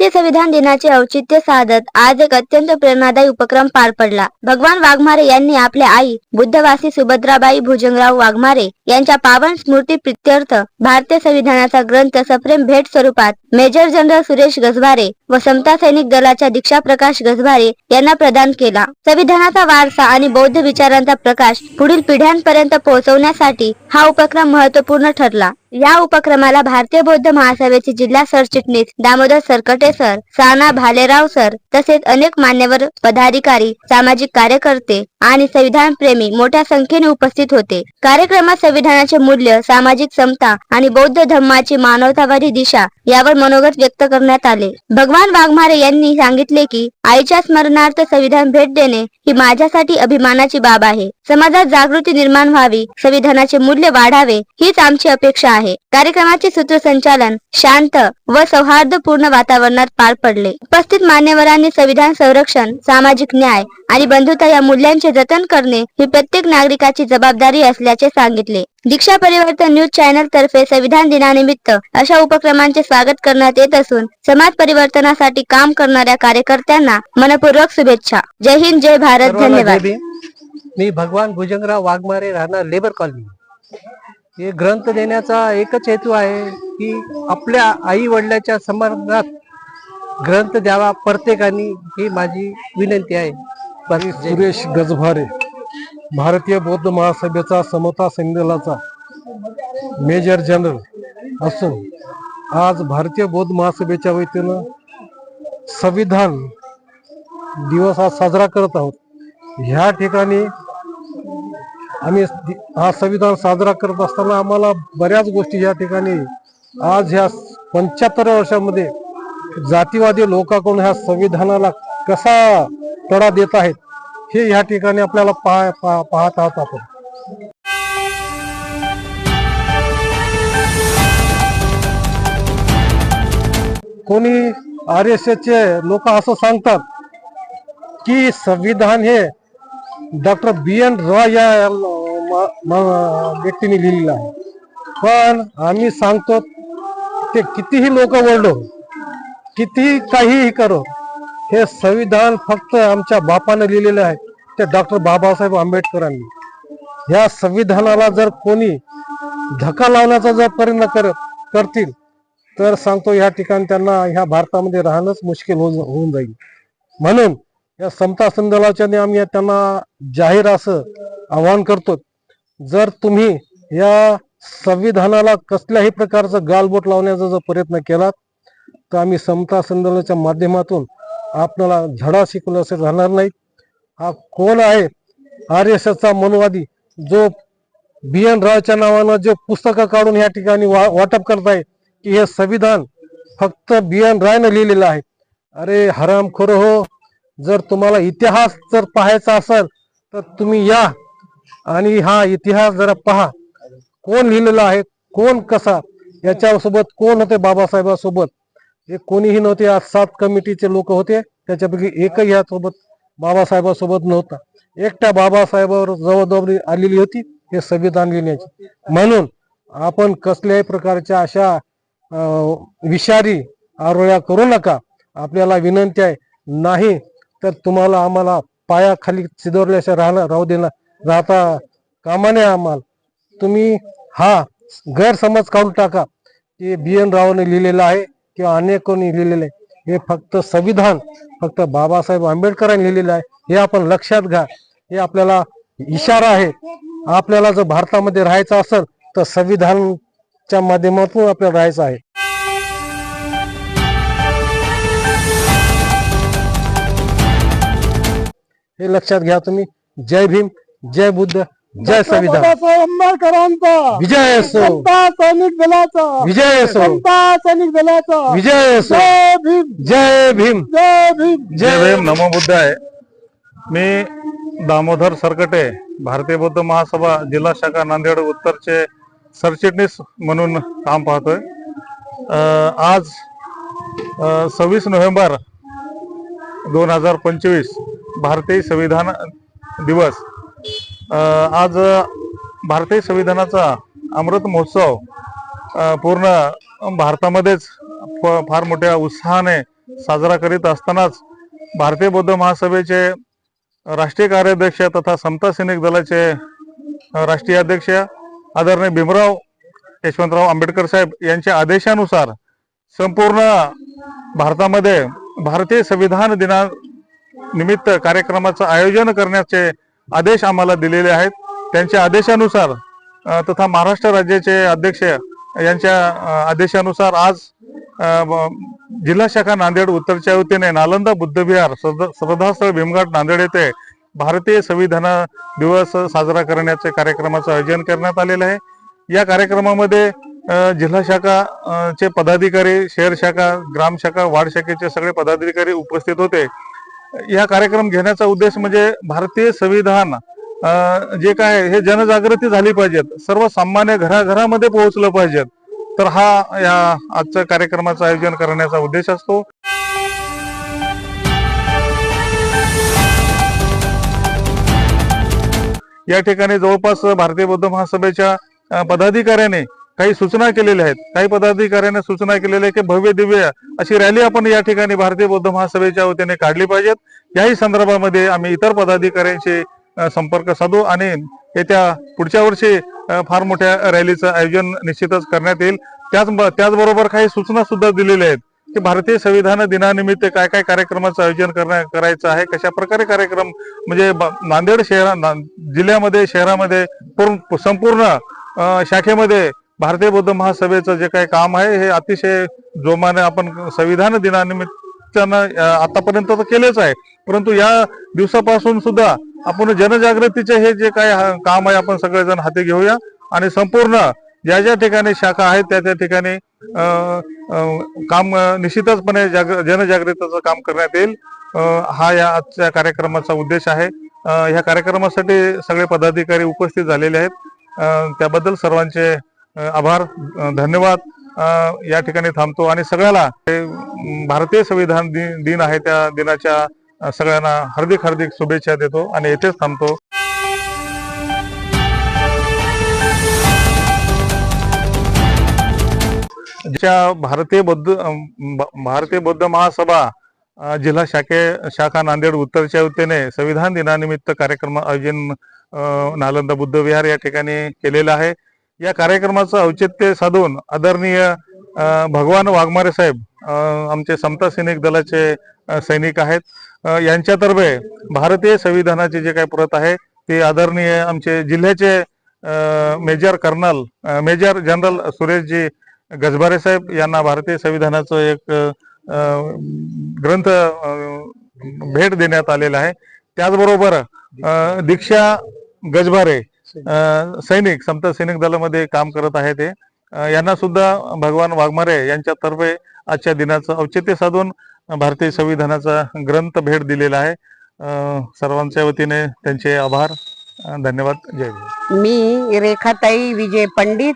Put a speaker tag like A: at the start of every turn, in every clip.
A: भारतीय संविधान दिनाचे औचित्य साधत आज एक अत्यंत प्रेरणादायी उपक्रम पार पडला. भगवान वाघमारे यांनी आपल्या आई बुद्धवासी सुभद्राबाई भुजंगराव वाघमारे यांच्या पावन स्मृती प्रित्यर्थ भारतीय संविधानाचा ग्रंथ सप्रेम भेट स्वरूपात मेजर जनरल सुरेश गजभारे व समता सैनिक दलाच्या दीक्षा प्रकाश गजभारे यांना प्रदान केला. संविधानाचा वारसा आणि बौद्ध विचारांचा प्रकाश पुढील पिढ्यांपर्यंत पोहोचवण्यासाठी हा उपक्रम महत्त्वपूर्ण ठरला. या उपक्रमाला भारतीय बौद्ध महासभेचे जिल्हा सरचिटणीस दामोदर सरकटे सर साना भालेराव सर तसेच अनेक मान्यवर पदाधिकारी सामाजिक कार्यकर्ते आणि संविधान प्रेमी मोठ्या संख्येने उपस्थित होते. कार्यक्रमात संविधानाचे मूल्य सामाजिक समता आणि बौद्ध धम्माची मानवतावादी दिशा यावर मनोगत व्यक्त करण्यात आले. भगवान वाघमारे यांनी सांगितले की आईच्या स्मरणार्थ संविधान भेट देणे ही माझ्यासाठी अभिमानाची बाब आहे. समाजात जागृती निर्माण व्हावी संविधानाचे मूल्य वाढावे हीच आमची अपेक्षा आहे. कार्यक्रमाचे सूत्रसंचालन शांत व सौहार्दपूर्ण वातावरणात पार पडले. उपस्थित मान्यवरांनी संविधान संरक्षण सामाजिक न्याय आणि बंधुता या मूल्यांचे जतन करणे ही प्रत्येक नागरिकाची जबाबदारी असल्याचे सांगितले. दीक्षा परिवर्तन न्यूज चॅनल तर्फे संविधान दिनानिमित्त अशा उपक्रमांचे स्वागत करण्यात येत असून समाज परिवर्तनासाठी काम करणाऱ्या कार्यकर्त्यांना मनपूर्वक शुभेच्छा जय हिंद जय भारत धन्यवाद.
B: मी भगवान भुजंगराव वाघमारे राहणार लेबर कॉलनी हे ग्रंथ देण्याचा एकच हेतू आहे की आपल्या आई वडिलाच्या समर्थनात ग्रंथ द्यावा प्रत्येकाने ही माझी विनंती आहे.
C: सुरेश गजभारे भारतीय बौद्ध महासभेचा समता सैन्यदलाचा मेजर जनरल असून आज भारतीय बौद्ध महासभेच्या वतीनं संविधान दिवस आज साजरा करत आहोत. ह्या ठिकाणी आम्ही हा संविधान साजरा करत असताना आम्हाला बऱ्याच गोष्टी या ठिकाणी आज ह्या पंच्याहत्तर वर्षामध्ये जातीवादी लोकांकडून ह्या संविधानाला कसा तडा देत आहेत हे या ठिकाणी आपल्याला पाह पा- पाहत आहोत आपण. कोणी आर एस चे लोक असं सांगतात की संविधान हे डॉक्टर बी एन रॉय या म- व्यक्तीने लिहिलेलं आहे. पण आम्ही सांगतो ते कितीही लोक ओरडो कितीही काहीही करो हे संविधान फक्त आमच्या बापाने लिहिलेलं आहे. ते डॉक्टर बाबासाहेब आंबेडकरांनी. या संविधानाला जर कोणी धक्का लावण्याचा जर प्रयत्न कर करतील तर सांगतो या ठिकाणी त्यांना ह्या भारतामध्ये राहणंच मुश्किल होऊन होऊन जाईल. म्हणून या समता संदलाच्या आम्ही त्यांना जाहीर असं आवाहन करतो. जर तुम्ही या संविधानाला कसल्याही प्रकारचं गालबोट लावण्याचा जर प्रयत्न केलात तर आम्ही समता संदलाच्या माध्यमातून आपल्याला धडा शिकून असं राहणार नाही हा कोण आहे? आर एस एसचा मनवादी जो बी एन रावच्या नावानं जे पुस्तकं काढून या ठिकाणी वा वाटप करताय की हे संविधान फक्त बी एन रायनं लिहिलेलं आहे. अरे हरामखोर हो जर तुम्हाला इतिहास जर पाहायचा असेल तर तुम्ही या आणि हा इतिहास जरा पहा. कोण लिहिलेला आहे? कोण कसा? याच्यासोबत कोण होते बाबासाहेबांसोबत? हे कोणीही नव्हते आज सात कमिटीचे लोक होते. त्याच्यापैकी एकही यासोबत बाबासाहेबांसोबत नव्हता. एकट्या बाबासाहेबावर जबाबदारी आलेली होती हे संविधान लिहिण्याची. म्हणून आपण कसल्याही प्रकारच्या अशा विषारी आरोळ्या करू नका. आपल्याला विनंती आहे नाही तर तुम्हाला आम्हाला पायाखाली चिदोरल्याशिवाय राहणार राहू देणार राहता कामा नये आम्हाला. तुम्ही हा गैरसमज काढून टाका. की बी एन रावने लिहिलेलं आहे. किंवा अनेक कोणी लिहिलेले आहे. हे फक्त संविधान फक्त बाबासाहेब आंबेडकरांनी लिहिलेलं आहे. हे आपण लक्षात घ्या. हे आपल्याला इशारा आहे. आपल्याला जर भारतामध्ये राहायचं असेल तर संविधानच्या माध्यमातून आपल्याला राहायचं आहे. हे लक्षात घ्या तुम्ही. जय भीम जय बुद्ध. जय संविधान
D: आंबेडकरांचा
C: विजय असो.
D: सैनिक दलाचा.
C: विजय असो.
D: सैनिक दलाचा.
C: विजय असो.
D: जय भीम.
C: जय भीम.
D: जय भीम.
E: जय भीम. नमो बुद्ध आहे मी दामोदर सरकटे भारतीय बौद्ध महासभा जिल्हा शाखा नांदेड उत्तरचे सरचिटणीस म्हणून काम पाहतोय. अं, आज सव्वीस नोव्हेंबर दोन हजार पंचवीस भारतीय संविधान दिवस. आज भारतीय संविधानाचा अमृत महोत्सव पूर्ण भारतामध्येच फ- फार मोठ्या उत्साहाने साजरा करीत असतानाच भारतीय बौद्ध महासभेचे राष्ट्रीय कार्याध्यक्ष तथा समता सैनिक दलाचे राष्ट्रीय अध्यक्ष आदरणीय भीमराव यशवंतराव आंबेडकर साहेब यांच्या आदेशानुसार संपूर्ण भारतामध्ये भारतीय संविधान दिना निमित्त कार्यक्रमाचं आयोजन करण्याचे आदेश आम्हाला दिलेले आहेत. त्यांच्या आदेशानुसार तथा महाराष्ट्र राज्याचे अध्यक्ष यांच्या आदेशानुसार आज जिल्हा शाखा नांदेड उत्तरच्या वतीने नालंदा बुद्धविहार श्रद्धास्थळ भीमघाट नांदेड येथे भारतीय संविधान दिवस साजरा करण्याचे कार्यक्रमाचं आयोजन करण्यात आलेलं आहे. या कार्यक्रमामध्ये जिल्हा शाखा चे पदाधिकारी शहर शाखा ग्राम शाखा वार्ड शाखेचे सगळे पदाधिकारी उपस्थित होते. या कार्यक्रम घेण्याचा उद्देश म्हणजे भारतीय संविधान जे काय आहे, हे जनजागृती झाली पाहिजेत. सर्वसामान्य घराघरामध्ये पोहोचलं पाहिजेत. तर हा या आजच्या कार्यक्रमाचं आयोजन करण्याचा उद्देश असतो. या ठिकाणी जवळपास भारतीय बौद्ध महासभेच्या पदाधिकाऱ्याने काही सूचना केलेल्या आहेत. काही पदाधिकाऱ्यांनी सूचना केलेल्या आहेत की भव्य दिव्य अशी रॅली आपण या ठिकाणी भारतीय बौद्ध महासभेच्या वतीने काढली पाहिजेत. याही संदर्भामध्ये आम्ही इतर पदाधिकाऱ्यांशी संपर्क साधू आणि येत्या पुढच्या वर्षी फार मोठ्या रॅलीचं आयोजन निश्चितच करण्यात येईल. त्याच त्याचबरोबर काही सूचना सुद्धा दिलेल्या आहेत की भारतीय संविधान दिनानिमित्त काय काय कार्यक्रमाचं आयोजन करण्या करायचं आहे कशा प्रकारे कार्यक्रम म्हणजे नांदेड शहरा ना- जिल्ह्यामध्ये शहरामध्ये संपूर्ण शाखेमध्ये भारतीय बौद्ध महासभेचं जे काही काम आहे हे अतिशय जोमाने आपण संविधान दिनानिमित्तानं आतापर्यंत तर केलेच आहे. परंतु या दिवसापासून सुद्धा आपण जनजागृतीचे हे जे काही काम आहे आपण सगळेजण हाती घेऊया. आणि संपूर्ण ज्या ज्या ठिकाणी शाखा आहेत त्या त्या ठिकाणी काम निश्चितचपणे जाग जनजागृतीचं काम करण्यात येईल. हा या आजच्या कार्यक्रमाचा उद्देश आहे. ह्या कार्यक्रमासाठी सगळे पदाधिकारी उपस्थित झालेले आहेत. त्याबद्दल सर्वांचे आभार. धन्यवाद. या ठिकाणी थांबतो आणि सगळ्याला हे, भारतीय संविधान दिन दिन आहे त्या दिनाच्या सगळ्यांना हार्दिक हार्दिक शुभेच्छा देतो आणि येथेच थांबतो. ज्या भारतीय बौद्ध भारतीय बौद्ध महासभा जिल्हा शाखे शाखा नांदेड उत्तरच्या वतीने संविधान दिनानिमित्त कार्यक्रम आयोजन नालंदा बुद्ध विहार या ठिकाणी केलेलं आहे. या कार्यक्रमाचं औचित्य साधून आदरणीय भगवान वाघमारे साहेब आमचे समता सैनिक दलाचे सैनिक आहेत. यांच्यातर्फे भारतीय संविधानाची जे काही प्रत आहे ते आदरणीय आमचे जिल्ह्याचे major colonel major general Sureshji Gajbare साहेब यांना भारतीय संविधानाचं एक ग्रंथ भेट देण्यात आलेला आहे. त्याचबरोबर दीक्षा गजबारे सैनिक समता सैनिक दलामध्ये काम करत आहे ते. यांना सुद्धा भगवान वाघमारे यांच्यातर्फे आजच्या दिनाचं औचित्य साधून भारतीय संविधानाचा ग्रंथ भेट दिलेला आहे. सर्वांच्या वतीने त्यांचे आभार. धन्यवाद. जय
F: मी रेखाताई विजय पंडित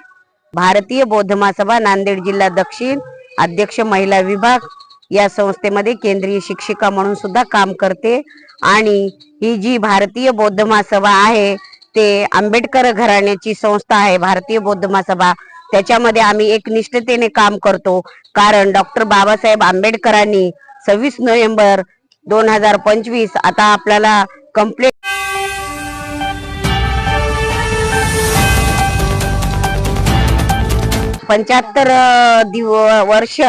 F: भारतीय बौद्ध महासभा नांदेड जिल्हा दक्षिण अध्यक्ष महिला विभाग या संस्थेमध्ये केंद्रीय शिक्षिका म्हणून सुद्धा काम करते. आणि ही जी भारतीय बौद्ध महासभा आहे ते आंबेडकर घराण्याची संस्था आहे भारतीय बौद्ध महासभा. त्याच्यामध्ये आम्ही एक निष्ठतेने काम करतो. कारण डॉक्टर बाबासाहेब आंबेडकरांनी सव्वीस नोव्हेंबर दोन हजार पंचवीस आता आपल्याला कंप्लीट पंच्याहत्तर दिव वर्ष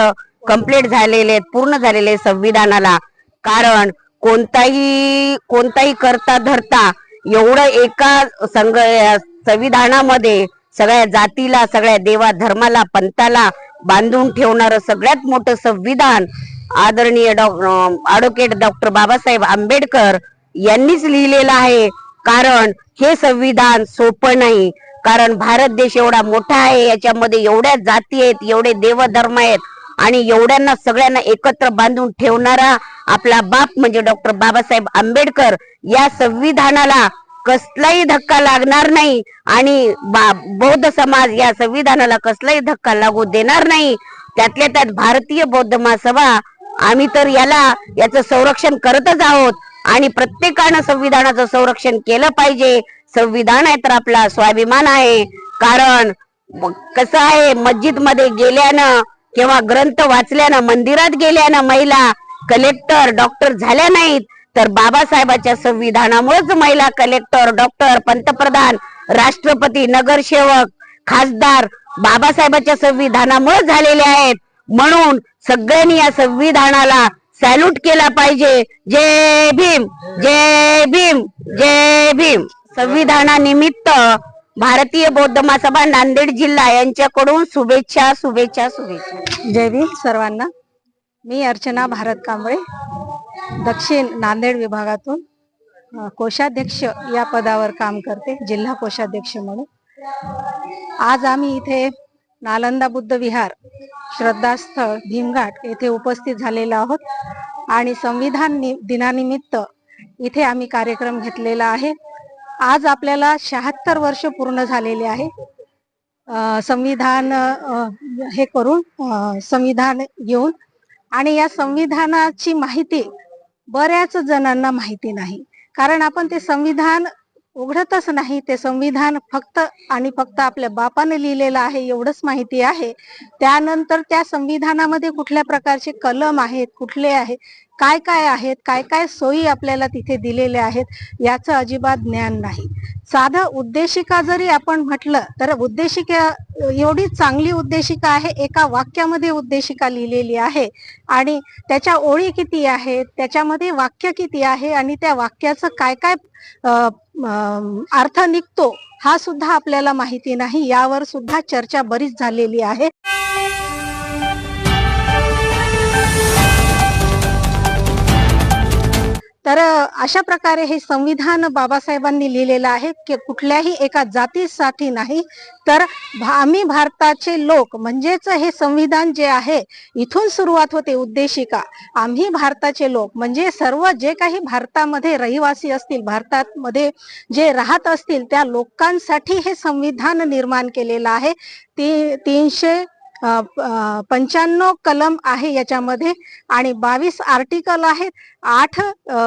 F: कंप्लीट झालेले आहेत पूर्ण झालेले आहेत संविधानाला. कारण कोणताही कोणताही करता धरता एवढं एका संघ संविधानामध्ये सगळ्या जातीला सगळ्या देवा धर्माला पंथाला बांधून ठेवणारं सगळ्यात मोठं संविधान आदरणीय डॉ ॲडव्होकेट डॉक्टर बाबासाहेब आंबेडकर यांनीच लिहिलेलं आहे. कारण हे संविधान सोपं नाही. कारण भारत देश एवढा मोठा आहे याच्यामध्ये एवढ्या जाती आहेत एवढे देवधर्म आहेत आणि एवढ्यांना सगळ्यांना एकत्र बांधून ठेवणारा आपला बाप म्हणजे डॉक्टर बाबासाहेब आंबेडकर या संविधानाला कसलाही धक्का लागणार नाही आणि बा- बौद्ध समाज या संविधानाला कसलाही धक्का लागू देणार नाही. त्यातल्या त्यात भारतीय बौद्ध महासभा आम्ही तर याला याचं संरक्षण करतच आहोत आणि प्रत्येकानं संविधानाचं संरक्षण केलं पाहिजे. संविधान आहे तर आपला स्वाभिमान आहे. कारण कसं आहे मस्जिदमध्ये गेल्यानं किंवा ग्रंथ वाचल्यानं मंदिरात गेल्यानं महिला कलेक्टर डॉक्टर झाल्या नाहीत तर बाबासाहेबाच्या संविधानामुळेच महिला कलेक्टर डॉक्टर पंतप्रधान राष्ट्रपती नगरसेवक खासदार बाबासाहेबाच्या संविधानामुळे झालेले आहेत. म्हणून सगळ्यांनी या संविधानाला सॅल्यूट केला पाहिजे. जय भीम जय भीम जय भीम. संविधानानिमित्त भारतीय बौद्ध महासभा नांदेड जिल्हा यांच्याकडून शुभेच्छा शुभेच्छा शुभेच्छा.
G: जय भीम सर्वांना. मी अर्चना भारत कांबळे दक्षिण नांदेड विभागातून अ, कोषाध्यक्ष या पदावर काम करते जिल्हा कोषाध्यक्ष म्हणून. आज आम्ही इथे नालंदा बुद्ध विहार श्रद्धास्थळ भीमघाट येथे उपस्थित झालेलो आहोत आणि संविधान नि- दिनानिमित्त इथे आम्ही कार्यक्रम घेतलेला आहे. आज आपल्याला शहात्तर वर्ष पूर्ण झालेले आहे. संविधान हे करून संविधान घेऊन. आणि या संविधानाची माहिती बऱ्याच जणांना माहिती नाही. कारण आपण ते संविधान उघडतच नाही. ते संविधान फक्त आणि फक्त आपल्या बापाने लिहिलेलं आहे एवढंच माहिती आहे. त्यानंतर त्या संविधानामध्ये कुठल्या प्रकारचे कलम आहेत कुठले आहे काय काय आहेत काय काय सोयी आपल्याला तिथे दिलेल्या आहेत याचं अजिबात ज्ञान नाही. साधं उद्देशिका जरी आपण म्हटलं तर उद्देशिका एवढी चांगली उद्देशिका आहे एका वाक्यामध्ये उद्देशिका लिहिलेली आहे. आणि त्याच्या ओळी किती आहेत त्याच्यामध्ये वाक्य किती आहे आणि त्या वाक्याचं काय काय अर्थ निघतो हा सुद्धा आपल्याला माहिती नाही यावर सुद्धा चर्चा बरीच झालेली आहे. तर अशा प्रकारे हे संविधान बाबासाहेबांनी लिहिलेलं आहे की कुठल्याही एका जातीसाठी नाही तर भा- आम्ही भारताचे लोक म्हणजेच हे संविधान जे आहे इथून सुरुवात होते उद्देशिका. आम्ही भारताचे लोक म्हणजे सर्व जे काही भारतामध्ये रहिवासी असतील भारतामध्ये जे राहत असतील त्या लोकांसाठी हे संविधान निर्माण केलेलं आहे. ती तीनशे पंच्याण्णव कलम आहे याच्यामध्ये आणि बावीस आर्टिकल आहेत. आठ अ,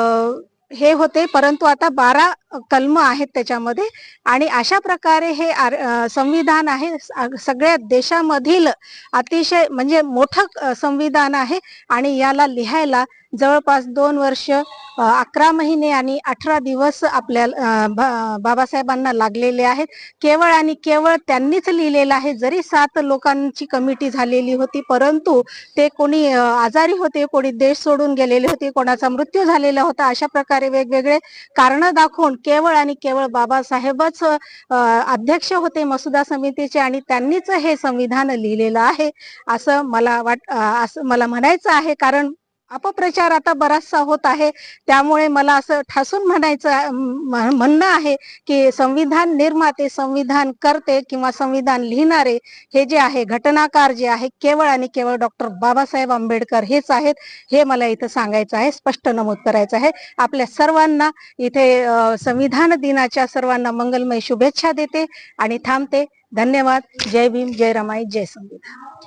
G: हे होते परंतु आता बारा कलम आहेत त्याच्यामध्ये आणि अशा प्रकारे हे आर- संविधान आहे. सगळ्या देशामधील अतिशय म्हणजे मोठं संविधान आहे आणि याला लिहायला जवळपास दोन वर्ष अकरा महिने आणि अठरा दिवस आपल्या बाबासाहेबांना लागलेले आहेत. केवळ आणि केवळ त्यांनीच लिहिलेलं आहे. जरी सात लोकांची कमिटी झालेली होती परंतु ते कोणी आजारी होते कोणी देश सोडून गेलेले होते कोणाचा मृत्यू झालेला होता अशा प्रकारे वेगवेगळे कारण दाखवून केवळ आणि केवळ बाबासाहेबच अध्यक्ष होते मसुदा समितीचे आणि त्यांनीच हे संविधान लिहिलेलं आहे असं मला वाट असं मला म्हणायचं आहे. कारण अपप्रचार आता बराचसा होत आहे. त्यामुळे मला असं ठासून म्हणायचं म्हणणं आहे की संविधान निर्माते संविधान करते किंवा संविधान लिहिणारे हे जे आहे घटनाकार जे आहे केवळ आणि केवळ डॉक्टर बाबासाहेब आंबेडकर हेच आहेत. हे मला इथं सांगायचं आहे स्पष्ट नमूद करायचं आहे. आपल्या सर्वांना इथे संविधान दिनाच्या सर्वांना मंगलमय शुभेच्छा देते आणि थांबते. धन्यवाद. जय भीम जय रमाई जय संविधान.